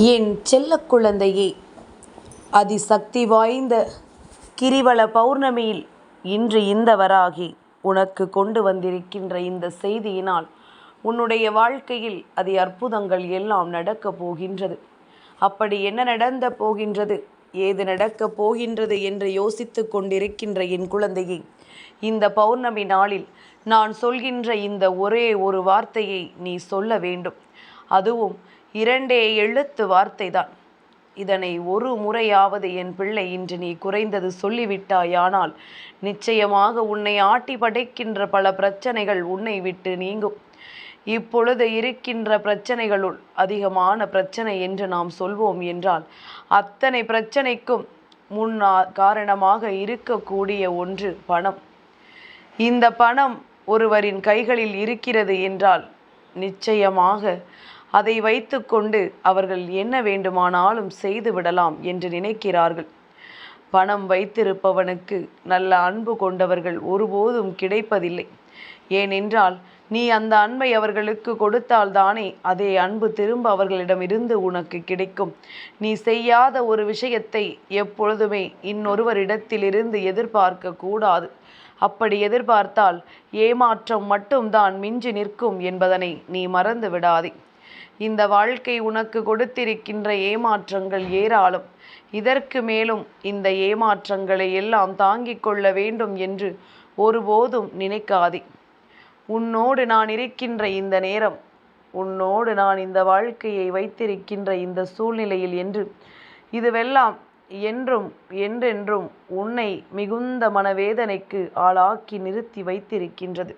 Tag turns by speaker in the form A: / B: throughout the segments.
A: என் செல்ல குழந்தையே அதிசக்தி வாய்ந்த கிரிவல பௌர்ணமியில் இன்று இந்த வராகி உனக்கு கொண்டு வந்திருக்கின்ற இந்த செய்தியினால் உன்னுடைய வாழ்க்கையில் அதி அற்புதங்கள் எல்லாம் நடக்கப் போகின்றது. அப்படி என்ன நடந்த போகின்றது? ஏது நடக்கப் போகின்றது என்று யோசித்து கொண்டிருக்கின்ற என் குழந்தையை இந்த பௌர்ணமி நாளில் நான் சொல்கின்ற இந்த ஒரே ஒரு வார்த்தையை நீ சொல்ல வேண்டும். அதுவும் இரண்டே எழுத்து வார்த்தைதான். இதனை ஒரு முறையாவது என் பிள்ளை இன்று நீ குறைந்தது சொல்லிவிட்டாயானால் நிச்சயமாக உன்னை ஆட்டி படைக்கின்ற பல பிரச்சனைகள் உன்னை விட்டு நீங்கும். இப்பொழுது இருக்கின்ற பிரச்சனைகளுள் அதிகமான பிரச்சனை என்று நாம் சொல்வோம் என்றால் அத்தனை பிரச்சனைக்கும் முன்னா காரணமாக இருக்கக்கூடிய ஒன்று பணம். இந்த பணம் ஒருவரின் கைகளில் இருக்கிறது என்றால் நிச்சயமாக அதை வைத்துக்கொண்டு அவர்கள் என்ன வேண்டுமானாலும் செய்து விடலாம் என்று நினைக்கிறார்கள். பணம் வைத்திருப்பவனுக்கு நல்ல அன்பு கொண்டவர்கள் ஒருபோதும் கிடைப்பதில்லை. ஏனென்றால் நீ அந்த அன்பை அவர்களுக்கு கொடுத்தால்தானே அதே அன்பு திரும்ப அவர்களிடமிருந்து உனக்கு கிடைக்கும். நீ செய்யாத ஒரு விஷயத்தை எப்பொழுதுமே இன்னொருவரிடத்திலிருந்து எதிர்பார்க்க கூடாது. அப்படி எதிர்பார்த்தால் ஏமாற்றம் மட்டும்தான் மிஞ்சி நிற்கும் என்பதனை நீ மறந்து விடாதே இந்த வாழ்க்கை உனக்கு கொடுத்திருக்கின்ற ஏமாற்றங்கள் ஏராளம். இதற்கு மேலும் இந்த ஏமாற்றங்களை எல்லாம் தாங்கிக் கொள்ள வேண்டும் என்று ஒருபோதும் நினைக்காதே. உன்னோடு நான் இருக்கின்ற இந்த நேரம் உன்னோடு நான் இந்த வாழ்க்கையை வைத்திருக்கின்ற இந்த சூழ்நிலையில் என்று இதுவெல்லாம் என்றும் என்றென்றும் உன்னை மிகுந்த மனவேதனைக்கு ஆளாக்கி நிறுத்தி வைத்திருக்கின்றது.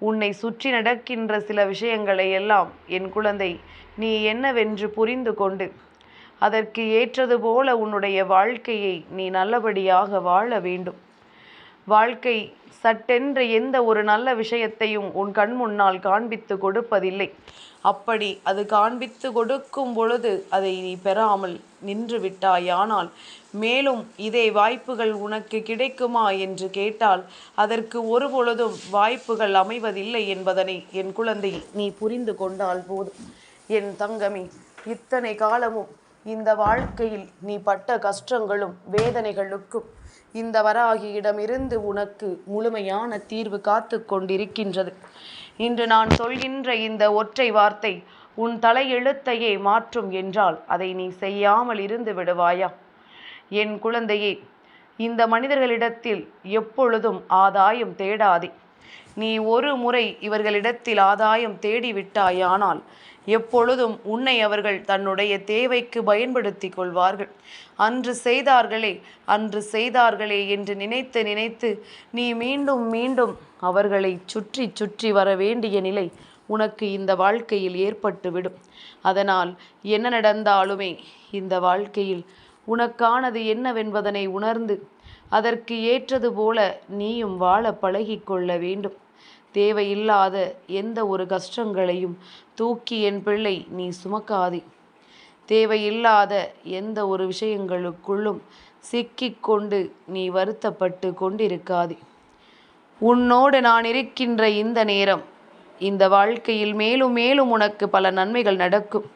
A: உன்னை சுற்றி நடக்கின்ற சில விஷயங்களை எல்லாம் என் குழந்தை நீ என்னவென்று புரிந்து கொண்டு அதற்கு ஏற்றது போல உன்னுடைய வாழ்க்கையை நீ நல்லபடியாக வாழ வேண்டும். வாழ்க்கை சட்டென்று எந்த ஒரு நல்ல விஷயத்தையும் உன் கண் முன்னால் காண்பித்து கொடுப்பதில்லை. அப்படி அது காண்பித்து கொடுக்கும் பொழுது அதை நீ பெறாமல் நின்று விட்டாயானால் மேலும் இதே வாய்ப்புகள் உனக்கு கிடைக்குமா என்று கேட்டால் அதற்கு ஒரு பொழுதும் வாய்ப்புகள் அமைவதில்லை என்பதனை என் குழந்தை நீ புரிந்து கொண்டால் போதும். என் தங்கமே இத்தனை காலமும் இந்த வாழ்க்கையில் நீ பட்ட கஷ்டங்களும் வேதனைகளுக்கும் இந்த வராகியிடமிருந்து உனக்கு முழுமையான தீர்வு காத்து கொண்டிருக்கின்றது. இன்று நான் சொல்கின்ற இந்த ஒற்றை வார்த்தை உன் தலையெழுத்தையே மாற்றும் என்றால் அதை நீ செய்யாமல் இருந்து விடுவாயா? என் குழந்தையே இந்த மனிதர்களிடத்தில் எப்பொழுதும் ஆதாயம் தேடாதே. நீ ஒரு முறை இவர்களிடத்தில் ஆதாயம் தேடிவிட்டாயானால் எப்பொழுதும் உன்னை அவர்கள் தன்னுடைய தேவைக்கு பயன்படுத்தி கொள்வார்கள். அன்று செய்தார்களே அன்று செய்தார்களே என்று நினைத்து நினைத்து நீ மீண்டும் மீண்டும் அவர்களை சுற்றி சுற்றி வர வேண்டிய நிலை உனக்கு இந்த வாழ்க்கையில் ஏற்பட்டுவிடும். அதனால் என்ன நடந்தாலுமே இந்த வாழ்க்கையில் உனக்கானது என்னவென்பதனை உணர்ந்து அதற்கு ஏற்றது போல நீயும் வாழ பழகிக்கொள்ள வேண்டும். தேவையில்லாத எந்த ஒரு கஷ்டங்களையும் தூக்கி என் பிள்ளை நீ சுமக்காதே. தேவையில்லாத எந்த ஒரு விஷயங்களுக்குள்ளும் சிக்கிக்கொண்டு நீ வருத்தப்பட்டு கொண்டிருக்காதே. உன்னோடு நான் இருக்கின்ற இந்த நேரம் இந்த வாழ்க்கையில் மேலும் மேலும் உனக்கு பல நன்மைகள் நடக்கும்.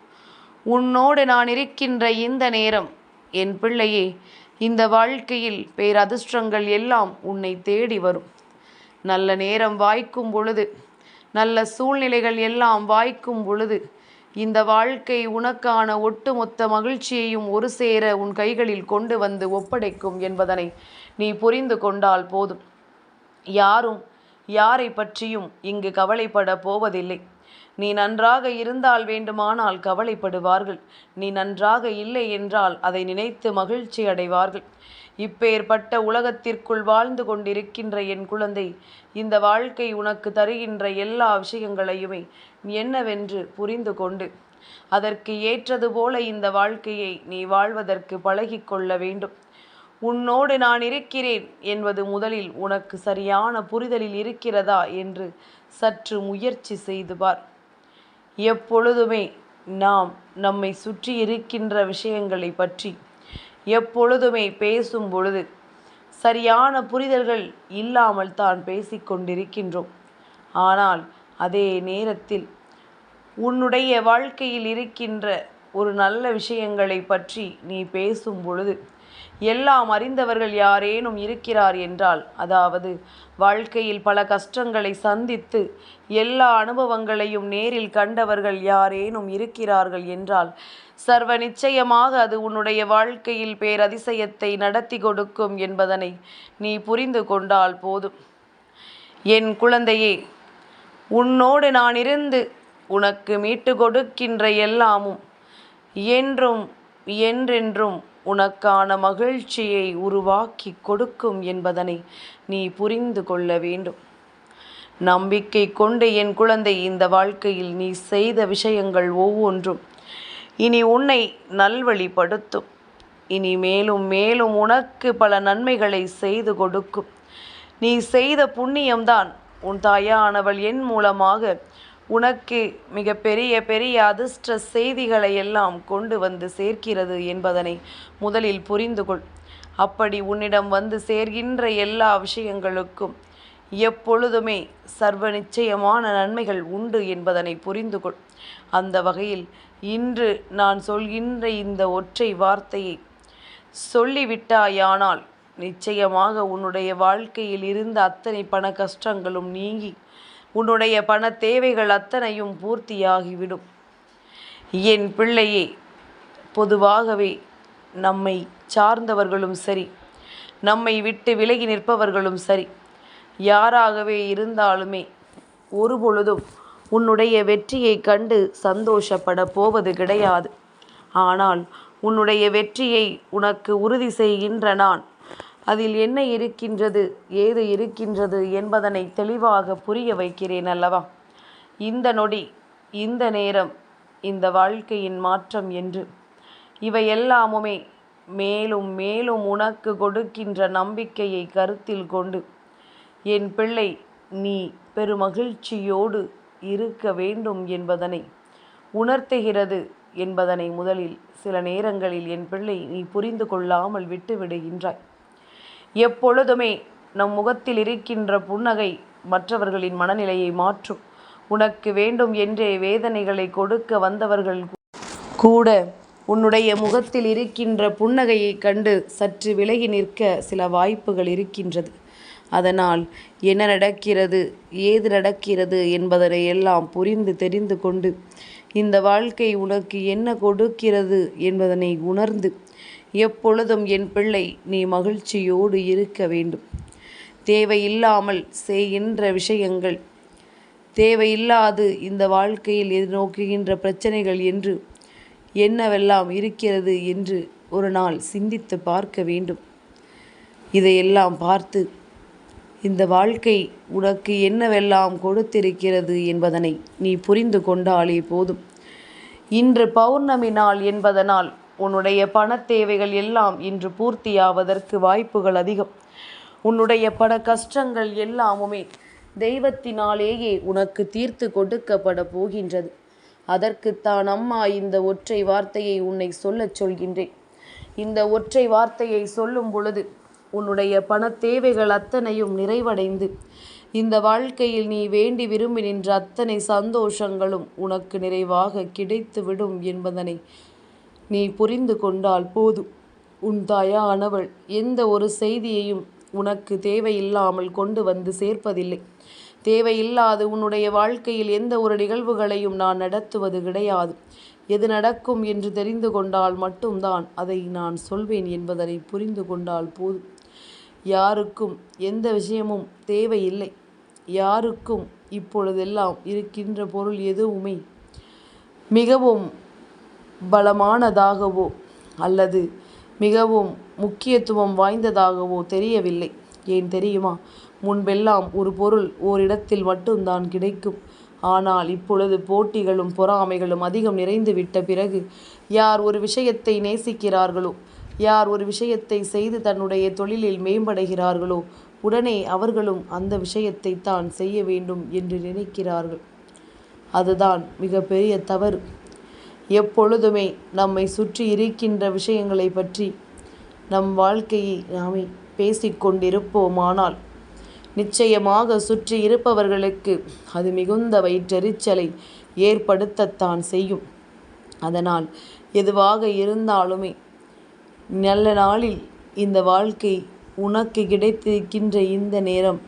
A: உன்னோடு நான் இருக்கின்ற இந்த நேரம் என் பிள்ளையே இந்த வாழ்க்கையில் பேரதிர்ஷ்டங்கள் எல்லாம் உன்னை தேடி வரும். நல்ல நேரம் வாய்க்கும் பொழுது நல்ல சூழ்நிலைகள் எல்லாம் வாய்க்கும் பொழுது இந்த வாழ்க்கை உனக்கான ஒட்டுமொத்த மகிழ்ச்சியையும் ஒரு சேர உன் கைகளில் கொண்டு வந்து ஒப்படைக்கும் என்பதனை நீ புரிந்து கொண்டால் போதும். யாரும் யாரை பற்றியும் இங்கு கவலைப்பட போவதில்லை. நீ நன்றாக இருந்தால் வேண்டுமானால் கவலைப்படுவார்கள். நீ நன்றாக இல்லை என்றால் அதை நினைத்து மகிழ்ச்சி அடைவார்கள் இப்பேற்பட்ட உலகத்திற்குள் வாழ்ந்து கொண்டிருக்கின்ற என் குழந்தை இந்த வாழ்க்கை உனக்கு தருகின்ற எல்லா விஷயங்களையுமே என்னவென்று புரிந்து கொண்டு அதற்கு ஏற்றது போல இந்த வாழ்க்கையை நீ வாழ்வதற்கு பழகிக்கொள்ள வேண்டும். உன்னோடு நான் இருக்கிறேன் என்பது முதலில் உனக்கு சரியான புரிதலில் இருக்கிறதா என்று சற்று முயற்சி செய்து பார். எப்பொழுதுமே நாம் நம்மை சுற்றி இருக்கின்ற விஷயங்களை பற்றி எப்பொழுதுமே பேசும் பொழுது சரியான புரிதல்கள் இல்லாமல் தான் பேசிக்கொண்டிருக்கின்றோம் ஆனால் அதே நேரத்தில் உன்னுடைய வாழ்க்கையில் இருக்கின்ற ஒரு நல்ல விஷயங்களை பற்றி நீ பேசும் பொழுது எல்லாம் அறிந்தவர்கள் யாரேனும் இருக்கிறார் என்றால் அதாவது வாழ்க்கையில் பல கஷ்டங்களை சந்தித்து எல்லா அனுபவங்களையும் நேரில் கண்டவர்கள் யாரேனும் இருக்கிறார்கள் என்றால் சர்வ நிச்சயமாக அது உன்னுடைய வாழ்க்கையில் பேரதிசயத்தை நடத்தி கொடுக்கும் என்பதனை நீ புரிந்து கொண்டால் போதும். என் குழந்தையே உன்னோடு நான் இருந்து உனக்கு மீட்டு கொடுக்கின்ற எல்லாமும் என்றும் என்றென்றும் உனக்கான மகிழ்ச்சியை உருவாக்கி கொடுக்கும் என்பதனை நீ புரிந்து கொள்ள வேண்டும். நம்பிக்கை கொண்டு என் குழந்தை இந்த வாழ்க்கையில் நீ செய்த விஷயங்கள் ஒவ்வொன்றும் இனி உன்னை நல்வழிப்படுத்தும். இனி மேலும் மேலும் உனக்கு பல நன்மைகளை செய்து கொடுக்கும். நீ செய்த புண்ணியம்தான். உன் தாயானவள் என் மூலமாக உனக்கு மிக பெரிய பெரிய அதிர்ஷ்ட செய்திகளை எல்லாம் கொண்டு வந்து சேர்க்கிறது என்பதனை முதலில் புரிந்து கொள். அப்படி உன்னிடம் வந்து சேர்கின்ற எல்லா விஷயங்களுக்கும் எப்பொழுதுமே சர்வ நிச்சயமான நன்மைகள் உண்டு என்பதனை புரிந்து கொள். அந்த வகையில் இன்று நான் சொல்கின்ற இந்த ஒற்றை வார்த்தையை சொல்லிவிட்டாயானால் நிச்சயமாக உன்னுடைய வாழ்க்கையில் இருந்த அத்தனை பண கஷ்டங்களும் நீங்கி உன்னுடைய பண தேவைகள் அத்தனையும் பூர்த்தியாகிவிடும். என் பிள்ளையே பொதுவாகவே நம்மை சார்ந்தவர்களும் சரி நம்மை விட்டு விலகி நிற்பவர்களும் சரி யாராகவே இருந்தாலுமே ஒரு பொழுதும் உன்னுடைய வெற்றியை கண்டு சந்தோஷப்பட போவது கிடையாது. ஆனால் உன்னுடைய வெற்றியை உனக்கு உறுதி செய்கின்ற நான். அதில் என்ன இருக்கின்றது ஏது இருக்கின்றது என்பதனை தெளிவாக புரிய வைக்கிறேன் அல்லவா? இந்த நொடி இந்த நேரம் இந்த வாழ்க்கையின் மாற்றம் என்று. இவையெல்லாமுமே மேலும் மேலும் உனக்கு கொடுக்கின்ற நம்பிக்கையை கருத்தில் கொண்டு என் பிள்ளை நீ பெருமகிழ்ச்சியோடு இருக்க வேண்டும் என்பதனை உணர்த்துகிறது என்பதனை முதலில் சில நேரங்களில் என் பிள்ளை நீ புரிந்து கொள்ளாமல் விட்டு விடுகின்றாய் எப்பொழுதுமே நம் முகத்தில் இருக்கின்ற புன்னகை மற்றவர்களின் மனநிலையை மாற்றும். உனக்கு வேண்டும் என்றே வேதனைகளை கொடுக்க வந்தவர்கள் கூட உன்னுடைய முகத்தில் இருக்கின்ற புன்னகையைக் கண்டு சற்று விலகி நிற்க சில வாய்ப்புகள் இருக்கின்றது. அதனால் என்ன நடக்கிறது ஏது நடக்கிறது என்பதனை எல்லாம் புரிந்து தெரிந்து கொண்டு இந்த வாழ்க்கை உனக்கு என்ன கொடுக்கிறது என்பதனை உணர்ந்து எப்பொழுதும் என் பிள்ளை நீ மகிழ்ச்சியோடு இருக்க வேண்டும். தேவையில்லாமல் செய்கின்ற விஷயங்கள் தேவையில்லாது இந்த வாழ்க்கையில் எதிர்நோக்குகின்ற பிரச்சனைகள் என்று என்னவெல்லாம் இருக்கிறது என்று ஒரு நாள் சிந்தித்து பார்க்க வேண்டும். இதையெல்லாம் பார்த்து இந்த வாழ்க்கை உனக்கு என்னவெல்லாம் கொடுத்திருக்கிறது என்பதனை நீ புரிந்து கொண்டாலே போதும். இன்று பௌர்ணமி நாள் என்பதனால் உன்னுடைய பண தேவைகள் எல்லாம் இன்று பூர்த்தியாவதற்கு வாய்ப்புகள் அதிகம். உன்னுடைய பட கஷ்டங்கள் எல்லாமுமே தெய்வத்தினாலேயே உனக்கு தீர்த்து கொடுக்கப்பட போகின்றது. அதற்குத்தான் அம்மா இந்த ஒற்றை வார்த்தையை உன்னை சொல்லச் சொல்கின்றேன். இந்த ஒற்றை வார்த்தையை சொல்லும் பொழுது உன்னுடைய பண தேவைகள் அத்தனையும் நிறைவடைந்து. இந்த வாழ்க்கையில் நீ வேண்டி விரும்பி நின்ற அத்தனை சந்தோஷங்களும் உனக்கு நிறைவாக கிடைத்துவிடும் என்பதனை நீ புரிந்து கொண்டால் போதும். உன் தாயானவள் எந்த ஒரு செய்தியையும் உனக்கு தேவையில்லாமல் கொண்டு வந்து சேர்ப்பதில்லை. தேவையில்லாது உன்னுடைய வாழ்க்கையில் எந்த ஒரு நிகழ்வுகளையும் நான் நடத்துவது கிடையாது. எது நடக்கும் என்று தெரிந்து கொண்டால் மட்டும்தான் அதை நான் சொல்வேன் என்பதனை புரிந்து கொண்டால் போதும். யாருக்கும் எந்த விஷயமும் தேவையில்லை. யாருக்கும் இப்பொழுதெல்லாம் இருக்கின்ற பொருள் எதுவுமே மிகவும் பலமானதாகவோ அல்லது மிகவும் முக்கியத்துவம் வாய்ந்ததாகவோ தெரியவில்லை. ஏன் தெரியுமா? முன்பெல்லாம் ஒரு பொருள் ஓரிடத்தில் மட்டும்தான் கிடைக்கும். ஆனால் இப்பொழுது போட்டிகளும் பொறாமைகளும் அதிகம் நிறைந்து விட்ட பிறகு யார் ஒரு விஷயத்தை நேசிக்கிறார்களோ யார் ஒரு விஷயத்தை செய்து தன்னுடைய தொழிலில் மேம்படுகிறார்களோ உடனே அவர்களும் அந்த விஷயத்தை தான் செய்ய வேண்டும் என்று நினைக்கிறார்கள். அதுதான் மிகப்பெரிய தவறு. எப்பொழுதுமே நம்மை சுற்றி இருக்கின்ற விஷயங்களை பற்றி நம் வாழ்க்கையை நாமே பேசிக்கொண்டிருப்போமானால் நிச்சயமாக சுற்றி இருப்பவர்களுக்கு அது மிகுந்த வயிற்றெரிச்சலை ஏற்படுத்தத்தான் செய்யும். அதனால் எதுவாக இருந்தாலுமே நல்ல நாளில் இந்த வாழ்க்கை உனக்கு கிடைத்திருக்கின்ற இந்த நேரம்.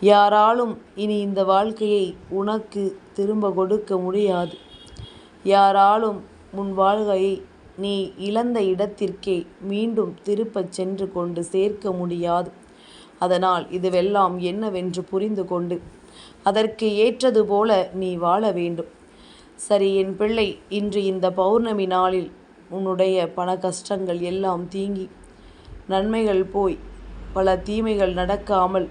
A: யாராலும் இனி இந்த வாழ்க்கையை உனக்கு திரும்ப கொடுக்க முடியாது. யாராலும் உன் வாழ்க்கையை நீ இழந்த இடத்திற்கே மீண்டும் திருப்பச் சென்று கொண்டு சேர்க்க முடியாது. அதனால் இதுவெல்லாம் என்னவென்று புரிந்து கொண்டு அதற்கு ஏற்றது போல நீ வாழ வேண்டும். சரி என் பிள்ளை இன்று இந்த பௌர்ணமி நாளில் உன்னுடைய பண கஷ்டங்கள் எல்லாம் தீங்கி நன்மைகள் போய் பல தீமைகள் நடக்காமல்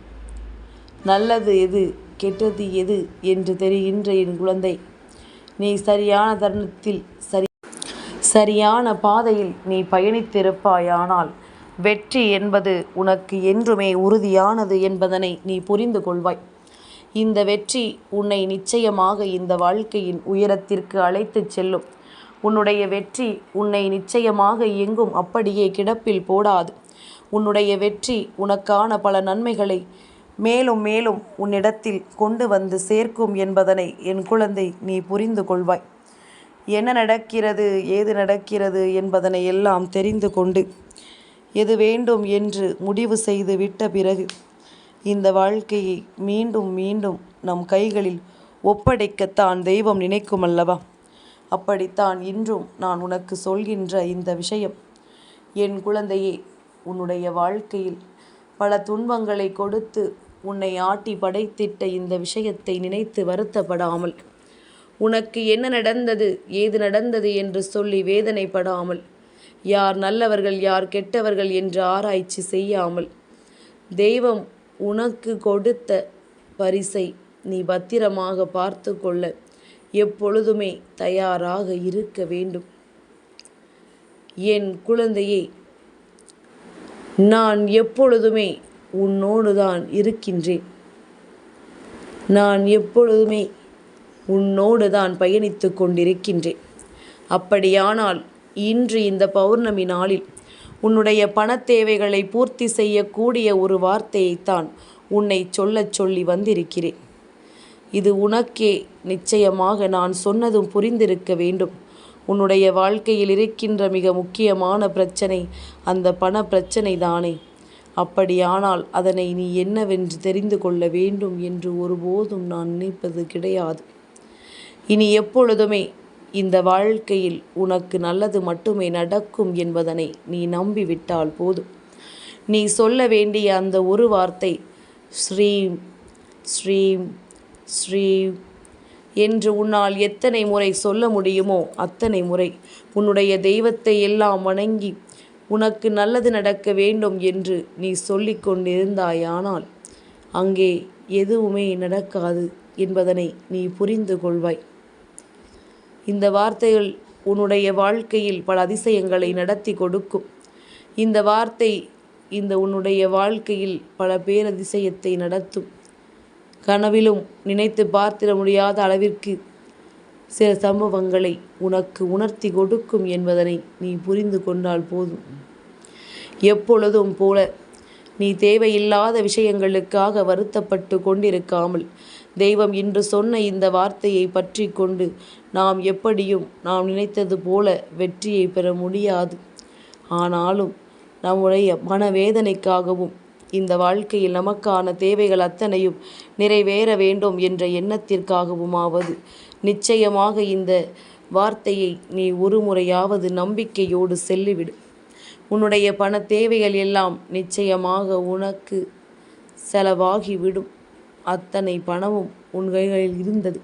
A: நல்லது எது கெட்டது எது என்று தெரிகின்ற என் குழந்தை நீ சரியான தருணத்தில் சரி சரியான பாதையில் நீ பயணித்திருப்பாயானால் வெற்றி என்பது உனக்கு என்றுமே உறுதியானது என்பதனை நீ புரிந்து கொள்வாய். இந்த வெற்றி உன்னை நிச்சயமாக இந்த வாழ்க்கையின் உயரத்திற்கு அழைத்துச் செல்லும். உன்னுடைய வெற்றி உன்னை நிச்சயமாக எங்கும் அப்படியே கிடப்பில் போடாது. உன்னுடைய வெற்றி உனக்கான பல நன்மைகளை மேலும் மேலும் உன்னிடத்தில் கொண்டு வந்து சேர்க்கும் என்பதனை என் குழந்தை நீ புரிந்து கொள்வாய். என்ன நடக்கிறது ஏது நடக்கிறது என்பதனை எல்லாம் தெரிந்து கொண்டு எது வேண்டும் என்று முடிவு செய்து விட்ட பிறகு இந்த வாழ்க்கையை மீண்டும் மீண்டும் நம் கைகளில் ஒப்படைக்கத்தான் தெய்வம் நினைக்கும் அல்லவா? அப்படித்தான் இன்றும் நான் உனக்கு சொல்கின்ற இந்த விஷயம். என் குழந்தையே உன்னுடைய வாழ்க்கையில் பல துன்பங்களை கொடுத்து உன்னை ஆட்டி படைத்திட்ட இந்த விஷயத்தை நினைத்து வருத்தப்படாமல் உனக்கு என்ன நடந்தது ஏது நடந்தது என்று சொல்லி வேதனைப்படாமல் யார் நல்லவர்கள் யார் கெட்டவர்கள் என்று ஆராய்ச்சி செய்யாமல் தெய்வம் உனக்கு கொடுத்த பரிசை நீ பத்திரமாக பார்த்து கொள்ள எப்பொழுதுமே தயாராக இருக்க வேண்டும். என் குழந்தையே நான் எப்பொழுதுமே உன்னோடு தான் இருக்கின்றேன். நான் எப்பொழுதுமே உன்னோடு தான் பயணித்து கொண்டிருக்கின்றேன். அப்படியானால் இன்று இந்த பௌர்ணமி நாளில் உன்னுடைய பணத் தேவைகளை பூர்த்தி செய்யக்கூடிய ஒரு வார்த்தையைத்தான் உன்னை சொல்லச் சொல்லி வந்திருக்கிறேன். இது உனக்கே. நிச்சயமாக நான் சொன்னதும் புரிந்திருக்க வேண்டும். உன்னுடைய வாழ்க்கையில் இருக்கின்ற மிக முக்கியமான பிரச்சனை அந்த பண பிரச்சனை தானே. அப்படியானால் அதனை நீ என்னவென்று தெரிந்து கொள்ள வேண்டும் என்று ஒருபோதும் நான் நினைப்பது கிடையாது. இனி எப்பொழுதுமே இந்த வாழ்க்கையில் உனக்கு நல்லது மட்டுமே நடக்கும் என்பதனை நீ நம்பிவிட்டால் போதும். நீ சொல்ல வேண்டிய அந்த ஒரு வார்த்தை ஸ்ரீம் ஸ்ரீம் ஸ்ரீ என்று உன்னால் எத்தனை முறை சொல்ல முடியுமோ அத்தனை முறை உன்னுடைய தெய்வத்தை எல்லாம் வணங்கி உனக்கு நல்லது நடக்க வேண்டும் என்று நீ சொல்லிக் கொண்டிருந்தாயானால் அங்கே எதுவுமே நடக்காது என்பதனை நீ புரிந்து கொள்வாய். இந்த வார்த்தைகள் உன்னுடைய வாழ்க்கையில் பல அதிசயங்களை நடத்தி கொடுக்கும். இந்த வார்த்தை இந்த உன்னுடைய வாழ்க்கையில் பல பேரதிசயத்தை நடத்தும். கனவிலும் நினைத்து பார்த்திட முடியாத அளவிற்கு சில சம்பவங்களை உனக்கு உணர்த்தி கொடுக்கும் என்பதனை நீ புரிந்து கொண்டால் போதும். எப்பொழுதும் போல நீ தேவையில்லாத விஷயங்களுக்காக வருத்தப்பட்டு கொண்டிருக்காமல் தெய்வம் இன்று சொன்ன இந்த வார்த்தையை பற்றி கொண்டு நாம் எப்படியும் நாம் நினைத்தது போல வெற்றியை பெற முடியாது. ஆனாலும் நம்முடைய மனவேதனைக்காகவும் இந்த வாழ்க்கையில் நமக்கான தேவைகள் அத்தனையும் நிறைவேற வேண்டும் என்ற எண்ணத்திற்காகவுமாவது. நிச்சயமாக இந்த வார்த்தையை நீ ஒரு முறையாவது நம்பிக்கையோடு செல்லிவிடு. உன்னுடைய பண தேவைகள் எல்லாம் நிச்சயமாக உனக்கு செலவாகிவிடும். அத்தனை பணமும் உன் கைகளில் இருந்தது.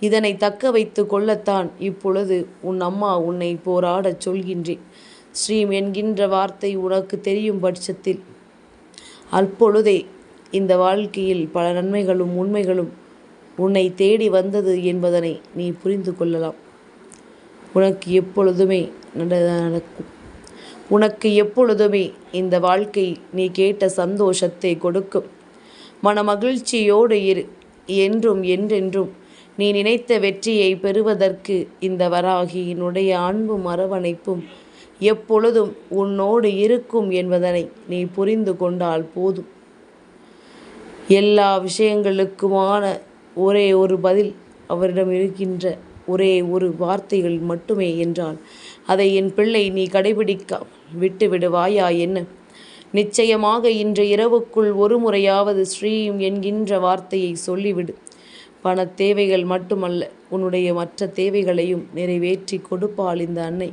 A: இதனை தக்க வைத்து கொள்ளத்தான் இப்பொழுது உன் அம்மா உன்னை போராடச் சொல்கின்றேன். ஸ்ரீம் என்கின்ற வார்த்தை உனக்கு தெரியும் பட்சத்தில் அப்பொழுதே இந்த வாழ்க்கையில் பல நன்மைகளும் உண்மைகளும் உன்னை தேடி வந்தது என்பதனை நீ புரிந்து கொள்ளலாம். உனக்கு எப்பொழுதுமே நடக்கும். உனக்கு எப்பொழுதுமே இந்த வாழ்க்கை நீ கேட்ட சந்தோஷத்தை கொடுக்கும். மன மகிழ்ச்சியோடு இரு. என்றும் என்றென்றும் நீ நினைத்த வெற்றியை பெறுவதற்கு இந்த வராகியினுடைய அன்பும் அரவணைப்பும் எப்பொழுதும் உன்னோடு இருக்கும் என்பதனை நீ புரிந்து கொண்டால் போதும். எல்லா விஷயங்களுக்குமான ஒரே ஒரு பதில் அவரிடம் இருக்கின்ற ஒரே ஒரு வார்த்தைகள் மட்டுமே என்றால் அதை என் பிள்ளை நீ கடைபிடிக்க விட்டு விடுவாயா என்ன? நிச்சயமாக இன்று இரவுக்குள் ஒரு முறையாவது ஸ்ரீயும் என்கின்ற வார்த்தையை சொல்லிவிடு. பண தேவைகள் மட்டுமல்ல உன்னுடைய மற்ற தேவைகளையும் நிறைவேற்றி கொடுப்பாள் இந்த அன்னை.